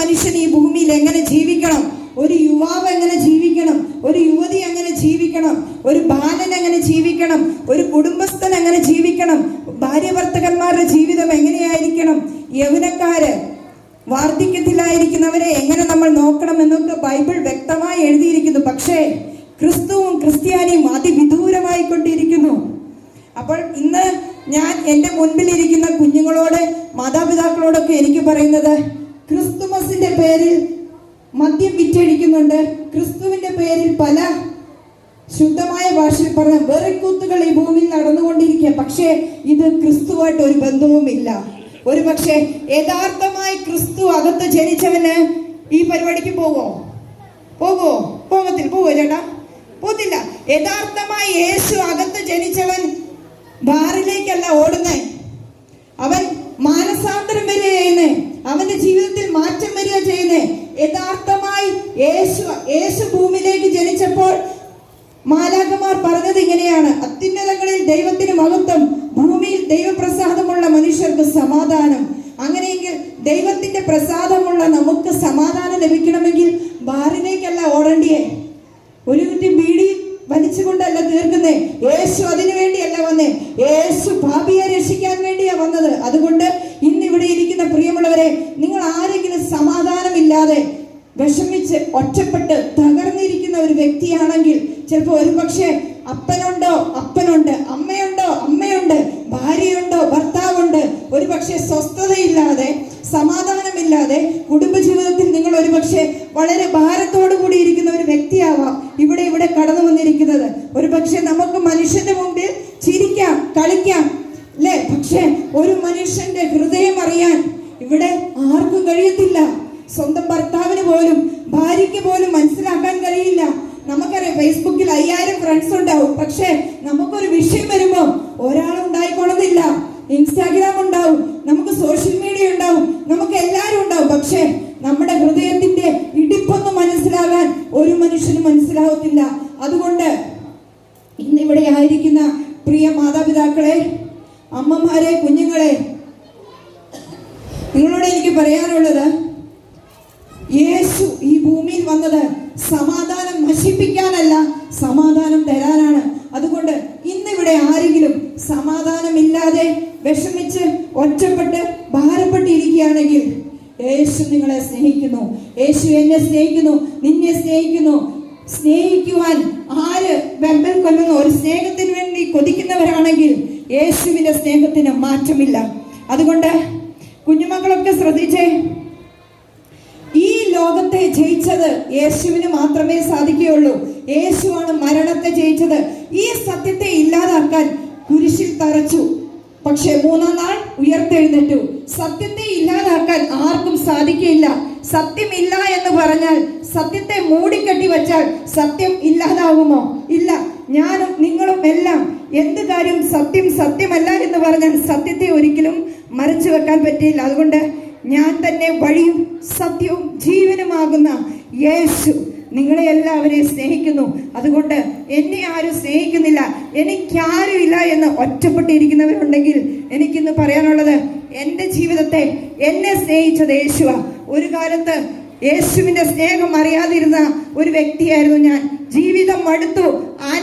മനുഷ്യൻ ഈ ഭൂമിയിൽ എങ്ങനെ ജീവിക്കണം? ഒരു യുവാവ് എങ്ങനെ ജീവിക്കണം? ഒരു യുവതി എങ്ങനെ ജീവിക്കണം? ഒരു ബാലൻ എങ്ങനെ ജീവിക്കണം? ഒരു കുടുംബസ്ഥൻ എങ്ങനെ ജീവിക്കണം? ഭാര്യ ഭർത്തകന്മാരുടെ ജീവിതം എങ്ങനെയായിരിക്കണം? യൗവനക്കാര് വാർദ്ധക്യത്തിലായിരിക്കുന്നവരെ എങ്ങനെ നമ്മൾ നോക്കണം എന്നൊക്കെ ബൈബിൾ വ്യക്തമായി എഴുതിയിരിക്കുന്നു. പക്ഷേ ക്രിസ്തുവും ക്രിസ്ത്യാനിയും അതിവിദൂരമായി കൊണ്ടിരിക്കുന്നു അപ്പോൾ ഇന്ന് ഞാൻ എന്റെ മുൻപിലിരിക്കുന്ന കുഞ്ഞുങ്ങളോട് മാതാപിതാക്കളോടൊക്കെ എനിക്ക് പറയുന്നത് ക്രിസ്തുമസിന്റെ പേരിൽ മദ്യം വിറ്റഴിക്കുന്നുണ്ട്. ക്രിസ്തുവിന്റെ പേരിൽ പല ശുദ്ധമായ ഭാഷയിൽ പറഞ്ഞ വെറിക്കൂത്തുകൾ ഈ ഭൂമിയിൽ നടന്നുകൊണ്ടിരിക്കുക. പക്ഷേ ഇത് ക്രിസ്തുവായിട്ട് ഒരു ബന്ധവുമില്ല. ഒരു പക്ഷേ യഥാർത്ഥമായി ക്രിസ്തു അകത്ത് ജനിച്ചവന് ഈ പരിപാടിക്ക് പോവോ? പോകോ പോകത്തിൽ പോവോ ചേട്ടാ? പോത്തില്ല യഥാർത്ഥമായി യേശു അകത്ത് ജനിച്ചവൻ ബാറിലേക്കല്ല ഓടുന്നേ അവൻ മാലാകമാർ പറഞ്ഞത് ഇങ്ങനെയാണ്. അത്യുന്നതങ്ങളിൽ ദൈവത്തിന് മഹത്വം ഭൂമിയിൽ ദൈവപ്രസാദമുള്ള മനുഷ്യർക്ക് സമാധാനം. അങ്ങനെയെങ്കിൽ ദൈവത്തിന്റെ പ്രസാദമുള്ള നമുക്ക് സമാധാനം ലഭിക്കണമെങ്കിൽ ബാറിലേക്കല്ല ഓടേണ്ടിയേ. ഒരു കുറ്റി ബീഡി വലിച്ചുകൊണ്ടല്ല തീർക്കുന്നേ. യേശു അതിനു വേണ്ടിയല്ല വന്നേ. യേശു പാപിയെ രക്ഷിക്കാൻ വേണ്ടിയാ വന്നത്. അതുകൊണ്ട് ഇന്ന് ഇവിടെ ഇരിക്കുന്ന പ്രിയമുള്ളവരെ നിങ്ങൾ ആരെങ്കിലും സമാധാനമില്ലാതെ വിഷമിച്ച് ഒറ്റപ്പെട്ട് തകർന്നിരിക്കുന്ന ഒരു വ്യക്തിയാണെങ്കിൽ ചിലപ്പോൾ ഒരു പക്ഷേ അപ്പനുണ്ടോ? അപ്പനുണ്ട്. അമ്മയുണ്ടോ? അമ്മയുണ്ട്. ഭാര്യയുണ്ടോ? ഭർത്താവുണ്ട്. ഒരു പക്ഷേ സ്വസ്ഥതയില്ലാതെ സമാധാനമില്ലാതെ കുടുംബജീവിതത്തിൽ നിങ്ങൾ ഒരു പക്ഷേ വളരെ ഭാരത്തോടു കൂടിയിരിക്കുന്ന ഒരു വ്യക്തിയാവാം ഇവിടെ ഇവിടെ കടന്നു വന്നിരിക്കുന്നത്. ഒരു പക്ഷേ നമുക്ക് മനുഷ്യന്റെ മുമ്പിൽ ചിരിക്കാം കളിക്കാം അല്ലേ? പക്ഷേ ഒരു മനുഷ്യന്റെ ഹൃദയം അറിയാൻ ഇവിടെ ആർക്കും കഴിയത്തില്ല. സ്വന്തം ഭർത്താവിന് പോലും ഭാര്യയ്ക്ക് പോലും മനസ്സിലാക്കാൻ ഫ്രണ്ട്സ് ഉണ്ടാവും പക്ഷെ നമുക്കൊരു വിഷയം വരുമ്പോൾ ഒരാളുണ്ടായിക്കോണമെന്നില്ല ഇൻസ്റ്റാഗ്രാം ഉണ്ടാവും നമുക്ക് സോഷ്യൽ മീഡിയ ഉണ്ടാവും നമുക്ക് എല്ലാവരും ഉണ്ടാവും. പക്ഷെ നമ്മുടെ ഹൃദയത്തിന്റെ ഇടിപ്പൊന്നും മനസ്സിലാകാൻ ഒരു മനുഷ്യനും മനസ്സിലാവത്തില്ല. അതുകൊണ്ട് ഇന്നിവിടെ ആയിരിക്കുന്ന പ്രിയ മാതാപിതാക്കളെ അമ്മമാരെ കുഞ്ഞുങ്ങളെ നിങ്ങളോട് എനിക്ക് പറയാനുള്ളത് യേശു ഈ ഭൂമിയിൽ വന്നത് സമാധാനം നശിപ്പിക്കാനല്ല സമാധാനം തരാനാണ്. അതുകൊണ്ട് ഇന്നിവിടെ ആരെങ്കിലും സമാധാനമില്ലാതെ വിഷമിച്ച് ഒറ്റപ്പെട്ട് ഭാരപ്പെട്ടിരിക്കുകയാണെങ്കിൽ യേശു നിങ്ങളെ സ്നേഹിക്കുന്നു. യേശു എന്നെ സ്നേഹിക്കുന്നു. നിന്നെ സ്നേഹിക്കുന്നു. സ്നേഹിക്കുവാൻ ആര് വെമ്പൽ കൊല്ലുന്നു ഒരു സ്നേഹത്തിന് വേണ്ടി കൊതിക്കുന്നവരാണെങ്കിൽ യേശുവിന്റെ സ്നേഹത്തിന് മാറ്റമില്ല. അതുകൊണ്ട് കുഞ്ഞുമക്കളൊക്കെ ശ്രദ്ധിച്ചേ. ലോകത്തെ ജയിച്ചത് യേശുവിന് മാത്രമേ സാധിക്കുകയുള്ളൂ. യേശുവാണ് മരണത്തെ ജയിച്ചത്. ഈ സത്യത്തെ ഇല്ലാതാക്കാൻ കുരിശിൽ തറച്ചു. പക്ഷെ മൂന്നാം നാൾ ഉയർത്തെഴുന്നേറ്റു. സത്യത്തെ ഇല്ലാതാക്കാൻ ആർക്കും സാധിക്കില്ല സത്യമില്ല എന്ന് പറഞ്ഞാൽ സത്യത്തെ മൂടിക്കെട്ടി വച്ചാൽ സത്യം ഇല്ലാതാവുമോ? ഇല്ല. ഞാനും നിങ്ങളും എല്ലാം എന്ത് കാര്യം സത്യം സത്യമല്ല എന്ന് പറഞ്ഞാൽ സത്യത്തെ ഒരിക്കലും മറച്ചു വെക്കാൻ പറ്റിയില്ല. അതുകൊണ്ട് ഞാൻ തന്നെ വഴിയും സത്യവും ജീവനുമാകുന്ന യേശു നിങ്ങളെ എല്ലാവരെയും സ്നേഹിക്കുന്നു. അതുകൊണ്ട് എന്നെ ആരും സ്നേഹിക്കുന്നില്ല. എനിക്കാരുമില്ല എന്ന് ഒറ്റപ്പെട്ടിരിക്കുന്നവരുണ്ടെങ്കിൽ എനിക്കിന്ന് പറയാനുള്ളത് എന്റെ ജീവിതത്തെ എന്നെ സ്നേഹിച്ചത് യേശുവ. ഒരു കാലത്ത് യേശുവിന്റെ സ്നേഹം അറിയാതിരുന്ന ഒരു വ്യക്തിയായിരുന്നു ഞാൻ. ജീവിതം മടുത്തു.